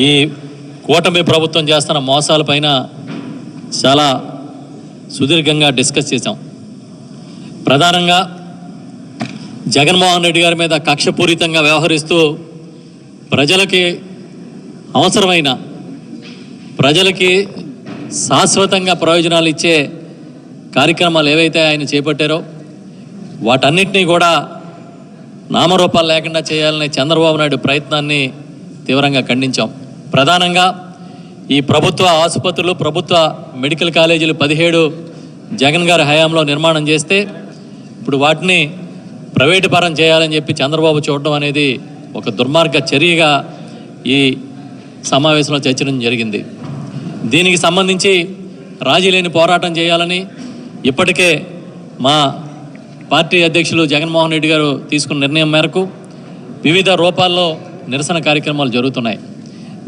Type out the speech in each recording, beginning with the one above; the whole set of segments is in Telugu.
ఈ కూటమి ప్రభుత్వం చేస్తున్న మోసాలపైన చాలా సుదీర్ఘంగా డిస్కస్ చేశాం. ప్రధానంగా జగన్మోహన్ రెడ్డి గారి మీద కక్షపూరితంగా వ్యవహరిస్తూ ప్రజలకి అవసరమైన ప్రజలకి శాశ్వతంగా ప్రయోజనాలు ఇచ్చే కార్యక్రమాలు ఏవైతే ఆయన చేపట్టారో వాటన్నిటినీ కూడా నామరూపాలు లేకుండా చేయాలనే చంద్రబాబు నాయుడు ప్రయత్నాన్ని తీవ్రంగా ఖండించాం. ప్రధానంగా ఈ ప్రభుత్వ ఆసుపత్రులు ప్రభుత్వ మెడికల్ కాలేజీలు పదిహేడు జగన్ గారి హయాంలో నిర్మాణం చేస్తే ఇప్పుడు వాటిని ప్రైవేటు పరం చేయాలని చెప్పి చంద్రబాబు చూడడం అనేది ఒక దుర్మార్గ చర్యగా ఈ సమావేశంలో చర్చడం జరిగింది. దీనికి సంబంధించి రాజీ లేని పోరాటం చేయాలని ఇప్పటికే మా పార్టీ అధ్యక్షులు జగన్మోహన్ రెడ్డి గారు తీసుకున్న నిర్ణయం మేరకు వివిధ రూపాల్లో నిరసన కార్యక్రమాలు జరుగుతున్నాయి.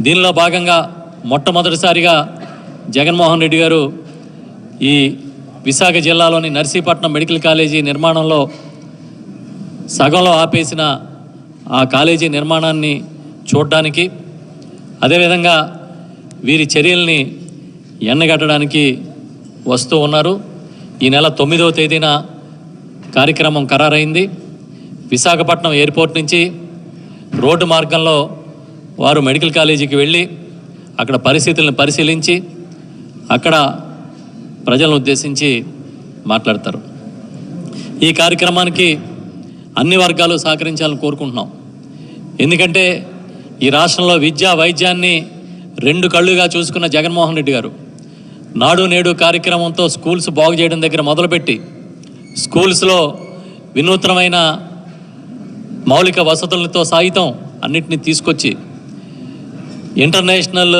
దీనిలో భాగంగా మొట్టమొదటిసారిగా జగన్మోహన్ రెడ్డి గారు ఈ విశాఖ జిల్లాలోని నర్సీపట్నం మెడికల్ కాలేజీ నిర్మాణంలో సగంలో ఆపేసిన ఆ కాలేజీ నిర్మాణాన్ని చూడడానికి అదేవిధంగా వీరి చర్యల్ని ఎండగట్టడానికి వస్తూ ఉన్నారు. ఈ నెల తొమ్మిదవ తేదీన కార్యక్రమం ఖరారైంది. విశాఖపట్నం ఎయిర్పోర్ట్ నుంచి రోడ్డు మార్గంలో వారు మెడికల్ కాలేజీకి వెళ్ళి అక్కడ పరిస్థితులను పరిశీలించి అక్కడ ప్రజలను ఉద్దేశించి మాట్లాడతారు. ఈ కార్యక్రమానికి అన్ని వర్గాలు సహకరించాలని కోరుకుంటున్నాం. ఎందుకంటే ఈ రాష్ట్రంలో విద్యా వైద్యాన్ని రెండు కళ్ళుగా చూసుకున్న జగన్మోహన్ రెడ్డి గారు నాడు నేడు కార్యక్రమంతో స్కూల్స్ బాగు చేయడం దగ్గర మొదలుపెట్టి స్కూల్స్లో వినూత్నమైన మౌలిక వసతులతో సాగితం అన్నిటిని తీసుకొచ్చి ఇంటర్నేషనల్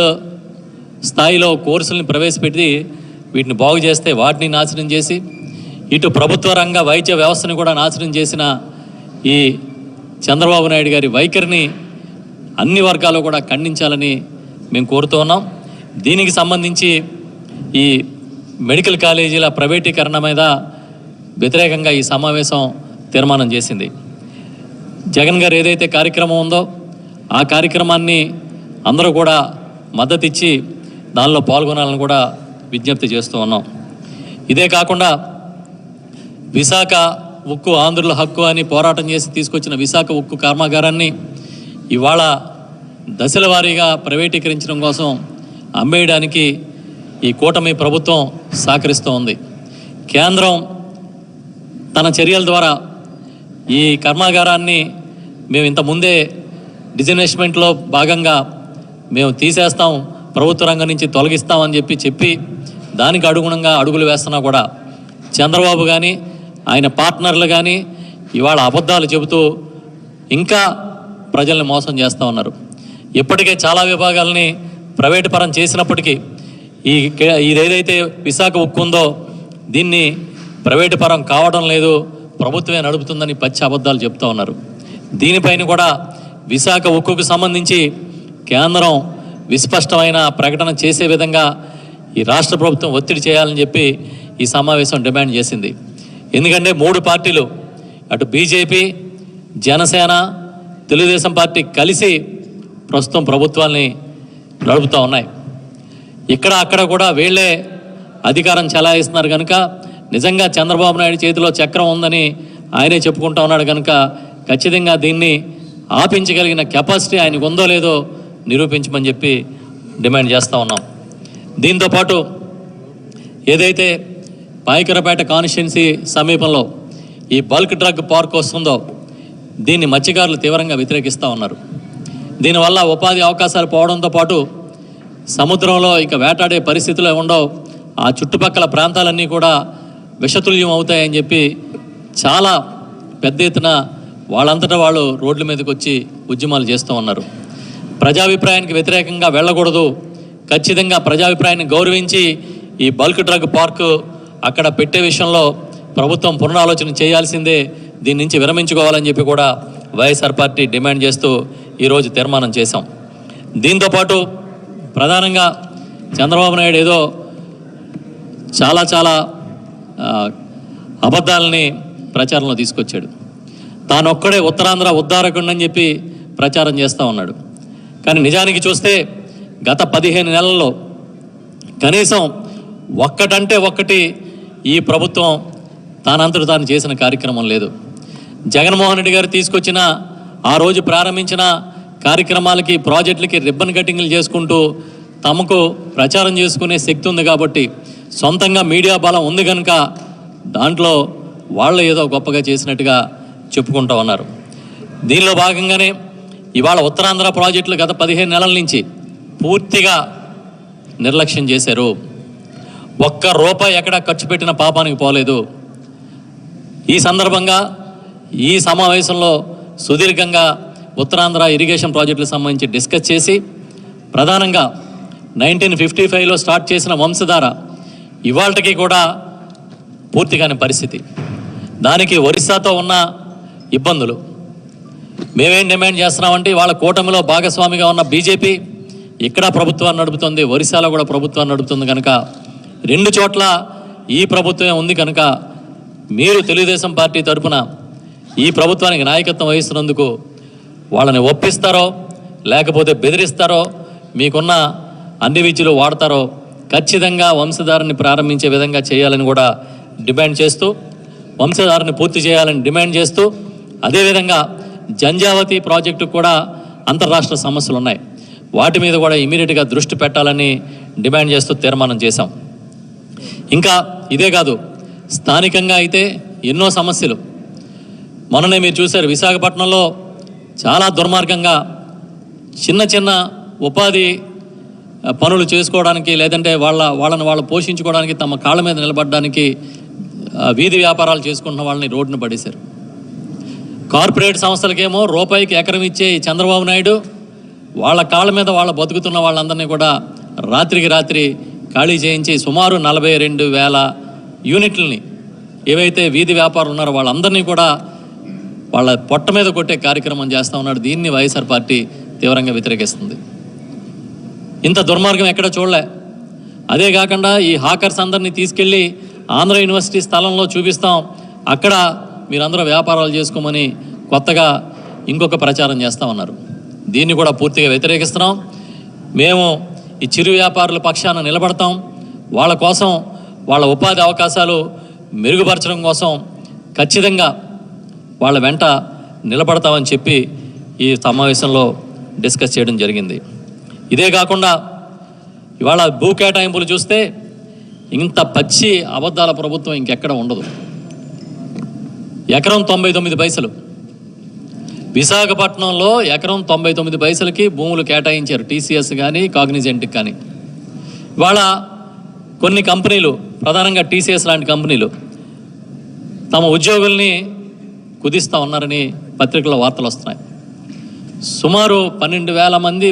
స్థాయిలో కోర్సుల్ని ప్రవేశపెట్టి వీటిని బాగు చేస్తే వాటిని నాశనం చేసి ఇటు ప్రభుత్వ రంగ వైద్య వ్యవస్థను కూడా నాశనం చేసిన ఈ చంద్రబాబు నాయుడు గారి వైఖరిని అన్ని వర్గాలు కూడా ఖండించాలని మేము కోరుతూ ఉన్నాం. దీనికి సంబంధించి ఈ మెడికల్ కాలేజీల ప్రైవేటీకరణ మీద వ్యతిరేకంగా ఈ సమావేశం తీర్మానం చేసింది. జగన్ గారు ఏదైతే కార్యక్రమం ఉందో ఆ కార్యక్రమాన్ని అందరూ కూడా మద్దతు ఇచ్చి దానిలో పాల్గొనాలని కూడా విజ్ఞప్తి చేస్తూ ఉన్నాం. ఇదే కాకుండా విశాఖ ఉక్కు ఆంధ్రుల హక్కు అని పోరాటం చేసి తీసుకొచ్చిన విశాఖ ఉక్కు కర్మాగారాన్ని ఇవాళ దశల వారీగా ప్రైవేటీకరించడం కోసం అమ్మేయడానికి ఈ కూటమి ప్రభుత్వం సహకరిస్తూ ఉంది. కేంద్రం తన చర్యల ద్వారా ఈ కర్మాగారాన్ని మేము ఇంత ముందే డిజినెస్మెంట్లో భాగంగా మేము తీసేస్తాం ప్రభుత్వ రంగం నుంచి తొలగిస్తామని చెప్పి చెప్పి దానికి అనుగుణంగా అడుగులు వేస్తున్నా కూడా చంద్రబాబు కానీ ఆయన పార్ట్నర్లు కానీ ఇవాళ అబద్ధాలు చెబుతూ ఇంకా ప్రజల్ని మోసం చేస్తూ ఉన్నారు. ఇప్పటికే చాలా విభాగాలని ప్రైవేటు పరం చేసినప్పటికీ ఈ ఇదేదైతే విశాఖ ఉక్కు ఉందో దీన్ని ప్రైవేటు పరం కావడం లేదు ప్రభుత్వమే నడుపుతుందని పచ్చి అబద్ధాలు చెప్తూ ఉన్నారు. దీనిపైన కూడా విశాఖ ఉక్కుకు సంబంధించి కేంద్రం విస్పష్టమైన ప్రకటన చేసే విధంగా ఈ రాష్ట్ర ప్రభుత్వం ఒత్తిడి చేయాలని చెప్పి ఈ సమావేశం డిమాండ్ చేసింది. ఎందుకంటే మూడు పార్టీలు అటు బీజేపీ జనసేన తెలుగుదేశం పార్టీ కలిసి ప్రస్తుతం ప్రభుత్వాల్ని నడుపుతూ ఉన్నాయి. ఇక్కడ అక్కడ కూడా వీళ్ళే అధికారం చెలాయిస్తున్నారు కనుక నిజంగా చంద్రబాబు నాయుడు చేతిలో చక్రం ఉందని ఆయనే చెప్పుకుంటా ఉన్నాడు కనుక ఖచ్చితంగా దీన్ని ఆపించగలిగిన కెపాసిటీ ఆయనకు ఉందో లేదో నిరూపించమని చెప్పి డిమాండ్ చేస్తూ ఉన్నాం. దీంతోపాటు ఏదైతే పాయకరపేట కాన్స్టిట్యున్సీ సమీపంలో ఈ బల్క్ డ్రగ్ పార్క్ వస్తుందో దీన్ని మత్స్యకారులు తీవ్రంగా వ్యతిరేకిస్తూ ఉన్నారు. దీనివల్ల ఉపాధి అవకాశాలు పోవడంతో పాటు సముద్రంలో ఇక వేటాడే పరిస్థితులు ఉండవు ఆ చుట్టుపక్కల ప్రాంతాలన్నీ కూడా విషతుల్యం అవుతాయని చెప్పి చాలా పెద్ద ఎత్తున వాళ్ళంతటా వాళ్ళు రోడ్ల మీదకి వచ్చి ఉద్యమాలు చేస్తూ ఉన్నారు. ప్రజాభిప్రాయానికి వ్యతిరేకంగా వెళ్ళకూడదు. ఖచ్చితంగా ప్రజాభిప్రాయాన్ని గౌరవించి ఈ బల్క్ డ్రగ్ పార్కు అక్కడ పెట్టే విషయంలో ప్రభుత్వం పునరాలోచన చేయాల్సిందే. దీని నుంచి విరమించుకోవాలని చెప్పి కూడా వైఎస్ఆర్ పార్టీ డిమాండ్ చేస్తూ ఈరోజు తీర్మానం చేశాం. దీంతోపాటు ప్రధానంగా చంద్రబాబు నాయుడు ఏదో చాలా చాలా అబద్ధాలని ప్రచారంలో తీసుకొచ్చాడు. తానొక్కడే ఉత్తరాంధ్ర ఉద్ధారకుడని చెప్పి ప్రచారం చేస్తూ ఉన్నాడు. కానీ నిజానికి చూస్తే గత పదిహేను నెలల్లో కనీసం ఒక్కటంటే ఒక్కటి ఈ ప్రభుత్వం తానంతట తాను చేసిన కార్యక్రమం లేదు. జగన్మోహన్ రెడ్డి గారు తీసుకొచ్చిన ఆ రోజు ప్రారంభించిన కార్యక్రమాలకి ప్రాజెక్టులకి రిబ్బన్ కటింగ్లు చేసుకుంటూ తమకు ప్రచారం చేసుకునే శక్తి ఉంది కాబట్టి సొంతంగా మీడియా బలం ఉంది కనుక దాంట్లో వాళ్ళు ఏదో గొప్పగా చేసినట్టుగా చెప్పుకుంటూ ఉన్నారు. దీనిలో భాగంగానే ఇవాళ ఉత్తరాంధ్ర ప్రాజెక్టులు గత పదిహేను నెలల నుంచి పూర్తిగా నిర్లక్ష్యం చేశారు. ఒక్క రూపాయి ఎక్కడ ఖర్చు పెట్టిన పాపానికి పోలేదు. ఈ సందర్భంగా ఈ సమావేశంలో సుదీర్ఘంగా ఉత్తరాంధ్ర ఇరిగేషన్ ప్రాజెక్టులకు సంబంధించి డిస్కస్ చేసి ప్రధానంగా నైన్టీన్ ఫిఫ్టీ ఫైవ్లో స్టార్ట్ చేసిన వంశధార ఇవాళకి కూడా పూర్తి కాని పరిస్థితి. దానికి ఒరిస్సాతో ఉన్న ఇబ్బందులు. మేమేం డిమాండ్ చేస్తున్నామంటే వాళ్ళ కూటమిలో భాగస్వామిగా ఉన్న బీజేపీ ఇక్కడ ప్రభుత్వాన్ని నడుపుతుంది ఒరిస్సాలో కూడా ప్రభుత్వాన్ని నడుపుతుంది కనుక రెండు చోట్ల ఈ ప్రభుత్వమే ఉంది కనుక మీరు తెలుగుదేశం పార్టీ తరఫున ఈ ప్రభుత్వానికి నాయకత్వం వహిస్తున్నందుకు వాళ్ళని ఒప్పిస్తారో లేకపోతే బెదిరిస్తారో మీకున్న అన్ని విద్యలు వాడతారో ఖచ్చితంగా వంశధారని ప్రారంభించే విధంగా చేయాలని కూడా డిమాండ్ చేస్తూ వంశధారని పూర్తి చేయాలని డిమాండ్ చేస్తూ అదేవిధంగా జంజావతి ప్రాజెక్టు కూడా అంతర్రాష్ట్ర సమస్యలు ఉన్నాయి. వాటి మీద కూడా ఇమీడియట్గా దృష్టి పెట్టాలని డిమాండ్ చేస్తూ తీర్మానం చేశాం. ఇంకా ఇదే కాదు స్థానికంగా అయితే ఎన్నో సమస్యలు. మొన్ననే మీరు చూశారు విశాఖపట్నంలో చాలా దుర్మార్గంగా చిన్న చిన్న ఉపాధి పనులు చేసుకోవడానికి లేదంటే వాళ్ళ వాళ్ళని వాళ్ళు పోషించుకోవడానికి తమ కాళ్ళ మీద నిలబడడానికి వీధి వ్యాపారాలు చేసుకుంటున్న వాళ్ళని రోడ్డును పడేశారు. కార్పొరేట్ సంస్థలకేమో రూపాయికి ఎకరం ఇచ్చే చంద్రబాబు నాయుడు వాళ్ళ కాళ్ళ మీద వాళ్ళ బతుకుతున్న వాళ్ళందరినీ కూడా రాత్రికి రాత్రి ఖాళీ చేయించి సుమారు నలభై రెండు వేల యూనిట్లని ఏవైతే వీధి వ్యాపారులు ఉన్నారో వాళ్ళందరినీ కూడా వాళ్ళ పొట్ట మీద కొట్టే కార్యక్రమం చేస్తూ ఉన్నాడు. దీన్ని వైఎస్ఆర్ పార్టీ తీవ్రంగా వ్యతిరేకిస్తుంది. ఇంత దుర్మార్గం ఎక్కడ చూడలే. అదే కాకుండా ఈ హాకర్స్ అందరినీ తీసుకెళ్ళి ఆంధ్ర యూనివర్సిటీ స్థలంలో చూపిస్తాం. అక్కడ మీరందరూ వ్యాపారాలు చేసుకోమని కొత్తగా ఇంకొక ప్రచారం చేస్తా ఉన్నారు దీన్ని కూడా పూర్తిగా వ్యతిరేకిస్తున్నాం. మేము ఈ చిరు వ్యాపారుల పక్షాన నిలబడతాం. వాళ్ళ కోసం వాళ్ళ ఉపాధి అవకాశాలు మెరుగుపరచడం కోసం ఖచ్చితంగా వాళ్ళ వెంట నిలబడతామని చెప్పి ఈ సమావేశంలో డిస్కస్ చేయడం జరిగింది. ఇదే కాకుండా ఇవాళ భూ కేటాయింపులు చూస్తే ఇంత పచ్చి అబద్ధాల ప్రభుత్వం ఇంకెక్కడ ఉండదు. ఎకరం తొంభై తొమ్మిది పైసలు. విశాఖపట్నంలో ఎకరం తొంభై తొమ్మిది పైసలకి భూములు కేటాయించారు టీసీఎస్ కానీ కాగ్నిజెంట్కి కానీ ఇవాళ కొన్ని కంపెనీలు ప్రధానంగా టీసీఎస్ లాంటి కంపెనీలు తమ ఉద్యోగుల్ని కుదిస్తూ ఉన్నారని పత్రికల్లో వార్తలు వస్తున్నాయి. సుమారు పన్నెండు వేల మంది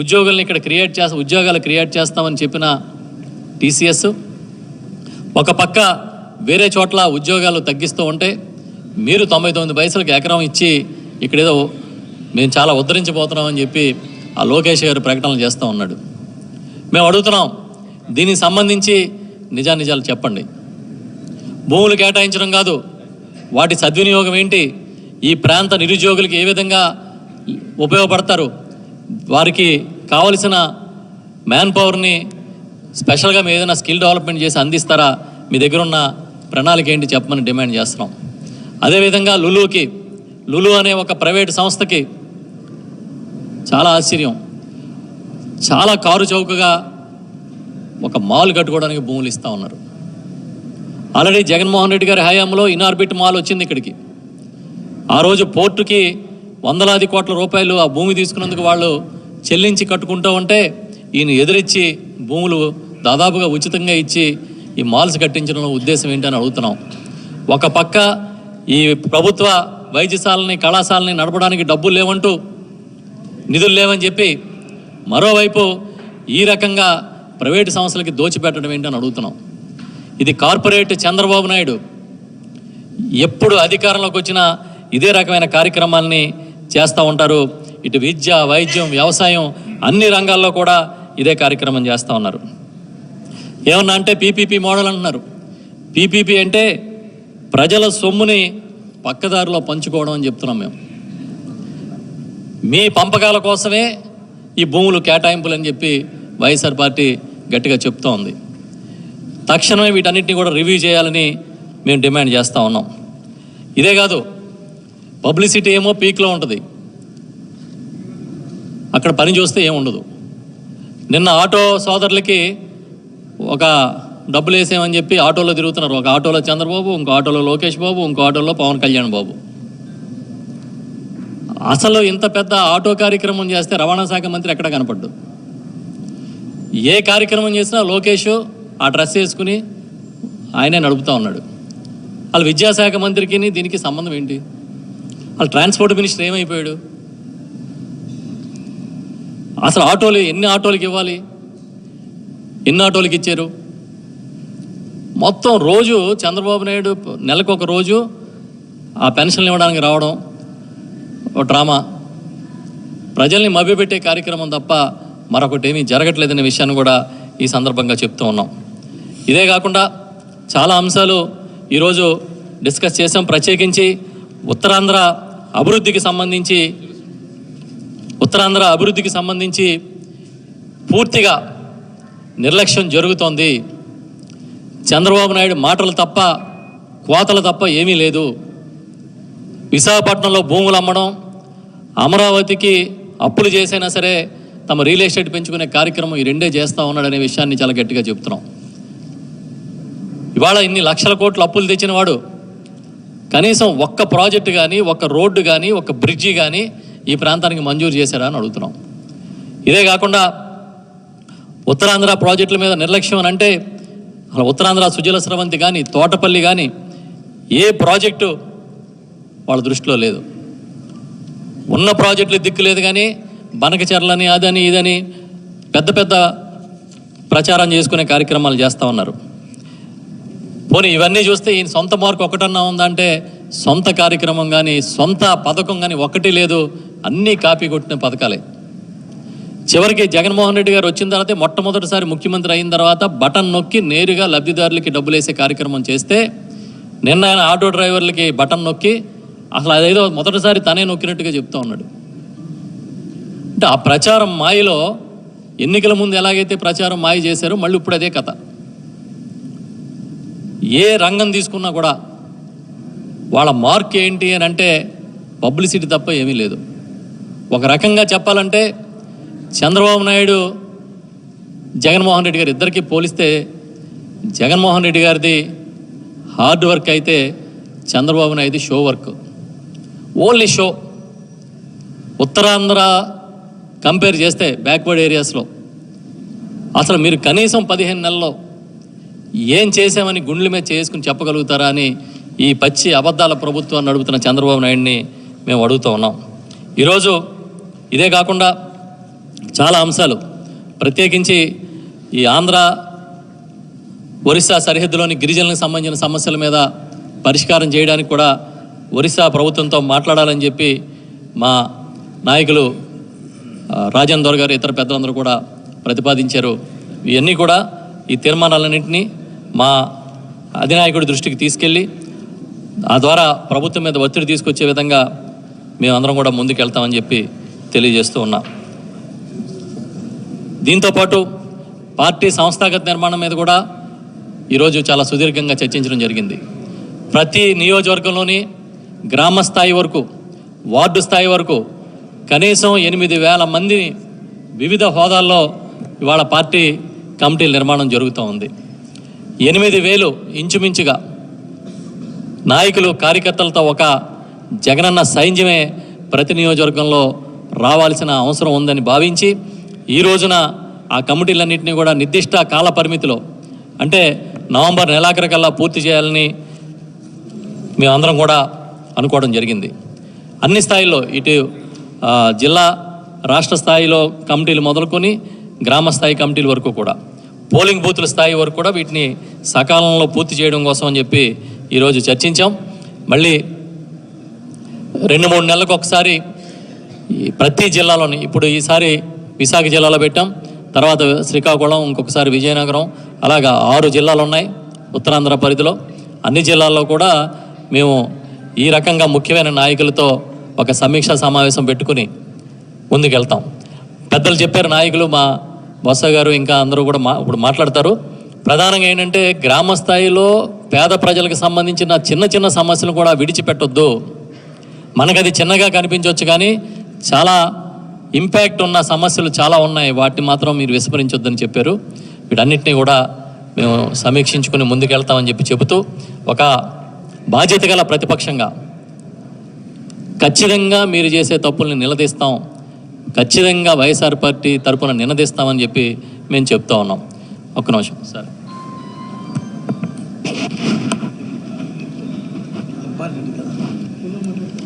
ఉద్యోగుల్ని ఇక్కడ క్రియేట్ చేస్తా ఉద్యోగాలు క్రియేట్ చేస్తామని చెప్పిన టీసీఎస్ ఒక పక్క వేరే చోట్ల ఉద్యోగాలు తగ్గిస్తూ ఉంటే మీరు తొంభై తొమ్మిది పైసలకు ఎకరం ఇచ్చి ఇక్కడేదో మేము చాలా ఉద్ధరించిపోతున్నామని చెప్పి ఆ లోకేష్ గారు ప్రకటనలు చేస్తూ ఉన్నాడు. మేము అడుగుతున్నాం దీనికి సంబంధించి నిజానిజాలు చెప్పండి. భూములు కేటాయించడం కాదు వాటి సద్వినియోగం ఏంటి ఈ ప్రాంత నిరుద్యోగులకి ఏ విధంగా ఉపయోగపడతారు వారికి కావలసిన మ్యాన్ పవర్ని స్పెషల్గా మీ ఏదైనా స్కిల్ డెవలప్మెంట్ చేసి అందిస్తారా? మీ దగ్గర ఉన్న ప్రణాళిక ఏంటి చెప్పమని డిమాండ్ చేస్తున్నాం. అదేవిధంగా లులుకి లులు అనే ఒక ప్రైవేట్ సంస్థకి చాలా ఆశ్చర్యం. చాలా కారు చౌకగా ఒక మాల్ కట్టుకోవడానికి భూములు ఇస్తూ ఉన్నారు. ఆల్రెడీ జగన్మోహన్ రెడ్డి గారి హయాంలో ఇనార్బిట్ మాల్ వచ్చింది ఇక్కడికి. ఆ రోజు పోర్టుకి వందలాది కోట్ల రూపాయలు ఆ భూమి తీసుకున్నందుకు వాళ్ళు చెల్లించి కట్టుకుంటూ ఉంటే ఈయన ఎదురిచ్చి భూములు దాదాపుగా ఉచితంగా ఇచ్చి ఈ మాల్స్ కట్టించడంలో ఉద్దేశం ఏంటని అడుగుతున్నాం. ఒక పక్క ఈ ప్రభుత్వ వైద్యశాలని కళాశాలని నడపడానికి డబ్బులు లేవంటూ నిధులు లేవని చెప్పి మరోవైపు ఈ రకంగా ప్రైవేటు సంస్థలకి దోచిపెట్టడం ఏంటని అడుగుతున్నాం. ఇది కార్పొరేట్ చంద్రబాబు నాయుడు. ఎప్పుడు అధికారంలోకి వచ్చినా ఇదే రకమైన కార్యక్రమాల్ని చేస్తూ ఉంటారు. ఇటు విద్య వైద్యం వ్యవసాయం అన్ని రంగాల్లో కూడా ఇదే కార్యక్రమం చేస్తూ ఉన్నారు. ఏమన్నా అంటే పీపీపీ మోడల్ అంటున్నారు. పీపీపీ అంటే ప్రజల సొమ్ముని పక్కదారిలో పంచుకోవడం అని చెప్తున్నాం మేము. మీ పంపకాల కోసమే ఈ భూములు కేటాయింపులు అని చెప్పి వైఎస్ఆర్ పార్టీ గట్టిగా చెప్తూ ఉంది. తక్షణమే వీటన్నిటిని కూడా రివ్యూ చేయాలని మేము డిమాండ్ చేస్తూ ఉన్నాం. ఇదే కాదు పబ్లిసిటీ ఏమో పీక్లో ఉంటుంది. అక్కడ పని చూస్తే ఏముండదు ఉండదు. నిన్న ఆటో సోదరులకి ఒక డబ్బులు వేసామని చెప్పి ఆటోలో తిరుగుతున్నారు. ఒక ఆటోలో చంద్రబాబు ఇంకో ఆటోలో లోకేష్ బాబు ఇంకో ఆటోలో పవన్ కళ్యాణ్ బాబు. అసలు ఇంత పెద్ద ఆటో కార్యక్రమం చేస్తే రవాణా శాఖ మంత్రి ఎక్కడ కనపడ్డు? ఏ కార్యక్రమం చేసినా లోకేష్ ఆ డ్రెస్ వేసుకుని ఆయనే నడుపుతా ఉన్నాడు. వాళ్ళు విద్యాశాఖ మంత్రికి దీనికి సంబంధం ఏంటి? వాళ్ళు ట్రాన్స్పోర్ట్ మినిస్టర్ ఏమైపోయాడు? అసలు ఆటోలు ఎన్ని ఆటోలకి ఇవ్వాలి? ఎన్ని ఆటోలకి ఇచ్చారు? మొత్తం రోజు చంద్రబాబు నాయుడు నెలకు ఒక రోజు ఆ పెన్షన్లు ఇవ్వడానికి రావడం ఓ డ్రామా. ప్రజల్ని మభ్యపెట్టే కార్యక్రమం తప్ప మరొకటి ఏమీ జరగట్లేదనే విషయాన్ని కూడా ఈ సందర్భంగా చెప్తూ ఉన్నాం. ఇదే కాకుండా చాలా అంశాలు ఈరోజు డిస్కస్ చేసాం ప్రత్యేకించి ఉత్తరాంధ్ర అభివృద్ధికి సంబంధించి ఉత్తరాంధ్ర అభివృద్ధికి సంబంధించి పూర్తిగా నిర్లక్ష్యం జరుగుతోంది. చంద్రబాబు నాయుడు మాటలు తప్ప కోతలు తప్ప ఏమీ లేదు. విశాఖపట్నంలో భూములు అమ్మడం అమరావతికి అప్పులు చేసైనా సరే తమ రియల్ ఎస్టేట్ పెంచుకునే కార్యక్రమం ఈ రెండే చేస్తూ ఉన్నాడనే విషయాన్ని చాలా గట్టిగా చెప్తున్నాం. ఇవాళ ఇన్ని లక్షల కోట్లు అప్పులు తెచ్చిన వాడు కనీసం ఒక్క ప్రాజెక్టు కానీ ఒక్క రోడ్డు కానీ ఒక్క బ్రిడ్జి కానీ ఈ ప్రాంతానికి మంజూరు చేశారా అని అడుగుతున్నాం. ఇదే కాకుండా ఉత్తరాంధ్ర ప్రాజెక్టుల మీద నిర్లక్ష్యం అని అంటే ఉత్తరాంధ్ర సుజల స్రవంతి కానీ తోటపల్లి కానీ ఏ ప్రాజెక్టు వాళ్ళ దృష్టిలో లేదు. ఉన్న ప్రాజెక్టులు దిక్కు లేదు కానీ బనకచెర్లని అదని ఇదని పెద్ద పెద్ద ప్రచారం చేసుకునే కార్యక్రమాలు చేస్తూ ఉన్నారు. పోనీ ఇవన్నీ చూస్తే ఈయన సొంత మార్కు ఒకటన్నా ఉందంటే సొంత కార్యక్రమం కానీ సొంత పథకం కానీ ఒకటి లేదు. అన్నీ కాపీ కొట్టిన పథకాలే. చివరికి జగన్మోహన్ రెడ్డి గారు వచ్చిన తర్వాత మొట్టమొదటిసారి ముఖ్యమంత్రి అయిన తర్వాత బటన్ నొక్కి నేరుగా లబ్ధిదారులకి డబ్బులు వేసే కార్యక్రమం చేస్తే నిన్న ఆయన ఆటో డ్రైవర్లకి బటన్ నొక్కి అసలు అదేదో మొదటిసారి తనే నొక్కినట్టుగా చెప్తా ఉన్నాడు. అంటే ఆ ప్రచారం మాయలో ఎన్నికల ముందు ఎలాగైతే ప్రచారం మాయ చేశారో మళ్ళీ ఇప్పుడు అదే కథ. ఏ రంగం తీసుకున్నా కూడా వాళ్ళ మార్క్ ఏంటి అని అంటే పబ్లిసిటీ తప్ప ఏమీ లేదు. ఒక రకంగా చెప్పాలంటే చంద్రబాబు నాయుడు జగన్మోహన్ రెడ్డి గారు ఇద్దరికి పోలిస్తే జగన్మోహన్ రెడ్డి గారిది హార్డ్ వర్క్ అయితే Chandrababu Naidu show work. Only show. Uttarandhra compare చేస్తే బ్యాక్వర్డ్ ఏరియాస్లో. అసలు మీరు కనీసం పదిహేను నెలల్లో ఏం చేసామని గుండెల మీద చేసుకుని చెప్పగలుగుతారా అని ఈ పచ్చి అబద్ధాల ప్రభుత్వాన్ని నడుపుతున్న చంద్రబాబు నాయుడిని మేము అడుగుతూ ఉన్నాం. ఈరోజు ఇదే కాకుండా చాలా అంశాలు. ప్రత్యేకించి ఈ ఆంధ్ర ఒరిస్సా సరిహద్దులోని గిరిజనులకు సంబంధించిన సమస్యల మీద పరిష్కారం చేయడానికి కూడా ఒరిస్సా ప్రభుత్వంతో మాట్లాడాలని చెప్పి మా నాయకులు ఆ, గారు ఇతర పెద్దలందరూ కూడా ప్రతిపాదించారు. ఇవన్నీ కూడా ఈ తీర్మానాలన్నింటినీ మా అధినాయకుడి దృష్టికి తీసుకెళ్ళి ఆ ద్వారా ప్రభుత్వం మీద ఒత్తిడి తీసుకొచ్చే విధంగా మేమందరం కూడా ముందుకెళ్తామని చెప్పి తెలియజేస్తూ ఉన్నాం. దీంతోపాటు పార్టీ సంస్థాగత నిర్మాణం మీద కూడా ఈరోజు చాలా సుదీర్ఘంగా చర్చించడం జరిగింది. ప్రతి నియోజకవర్గంలోని గ్రామ స్థాయి వరకు వార్డు స్థాయి వరకు కనీసం ఎనిమిది వేల మందిని వివిధ హోదాల్లో ఇవాళ పార్టీ కమిటీల నిర్మాణం జరుగుతూ ఉంది. ఎనిమిది వేలు ఇంచుమించుగా. నాయకులు కార్యకర్తలతో ఒక జగనన్న సైన్యమే ప్రతి నియోజకవర్గంలో రావాల్సిన అవసరం ఉందని భావించి ఈ రోజున ఆ కమిటీలన్నింటినీ కూడా నిర్దిష్ట కాల పరిమితిలో అంటే నవంబర్ నెలాఖరికల్లా పూర్తి చేయాలని మేమందరం కూడా అనుకోవడం జరిగింది. అన్ని స్థాయిల్లో ఇటు జిల్లా రాష్ట్ర స్థాయిలో కమిటీలు మొదలుకొని గ్రామ స్థాయి కమిటీల వరకు కూడా. పోలింగ్ బూతుల స్థాయి వరకు కూడా వీటిని సకాలంలో పూర్తి చేయడం కోసం అని చెప్పి ఈరోజు చర్చించాం. మళ్ళీ రెండు మూడు నెలలకు ఒకసారి ఈ ప్రతి జిల్లాలోని ఇప్పుడు ఈసారి విశాఖ జిల్లాలో పెట్టాం. తర్వాత శ్రీకాకుళం ఇంకొకసారి విజయనగరం అలాగా ఆరు జిల్లాలు ఉన్నాయి ఉత్తరాంధ్ర పరిధిలో. అన్ని జిల్లాల్లో కూడా మేము ఈ రకంగా ముఖ్యమైన నాయకులతో ఒక సమీక్షా సమావేశం పెట్టుకుని ముందుకెళ్తాం. పెద్దలు చెప్పారు నాయకులు మా బొత్స గారు ఇంకా అందరూ కూడా మా ఇప్పుడు మాట్లాడతారు. ప్రధానంగా ఏంటంటే గ్రామ స్థాయిలో పేద ప్రజలకు సంబంధించిన చిన్న చిన్న సమస్యలు కూడా విడిచిపెట్టొద్దు. మనకు అది చిన్నగా కనిపించవచ్చు కానీ చాలా ఇంపాక్ట్ ఉన్న సమస్యలు చాలా ఉన్నాయి. వాటిని మాత్రం మీరు విస్మరించొద్దని చెప్పారు. వీటన్నిటిని కూడా మేము సమీక్షించుకుని ముందుకెళ్తామని చెప్పి చెబుతూ ఒక బాధ్యత గల ప్రతిపక్షంగా ఖచ్చితంగా మీరు చేసే తప్పుల్ని నిలదీస్తాం. ఖచ్చితంగా వైఎస్ఆర్ పార్టీ తరపున నిలదీస్తామని చెప్పి మేము చెప్తా ఉన్నాం. ఒక్క నిమిషం. సార్.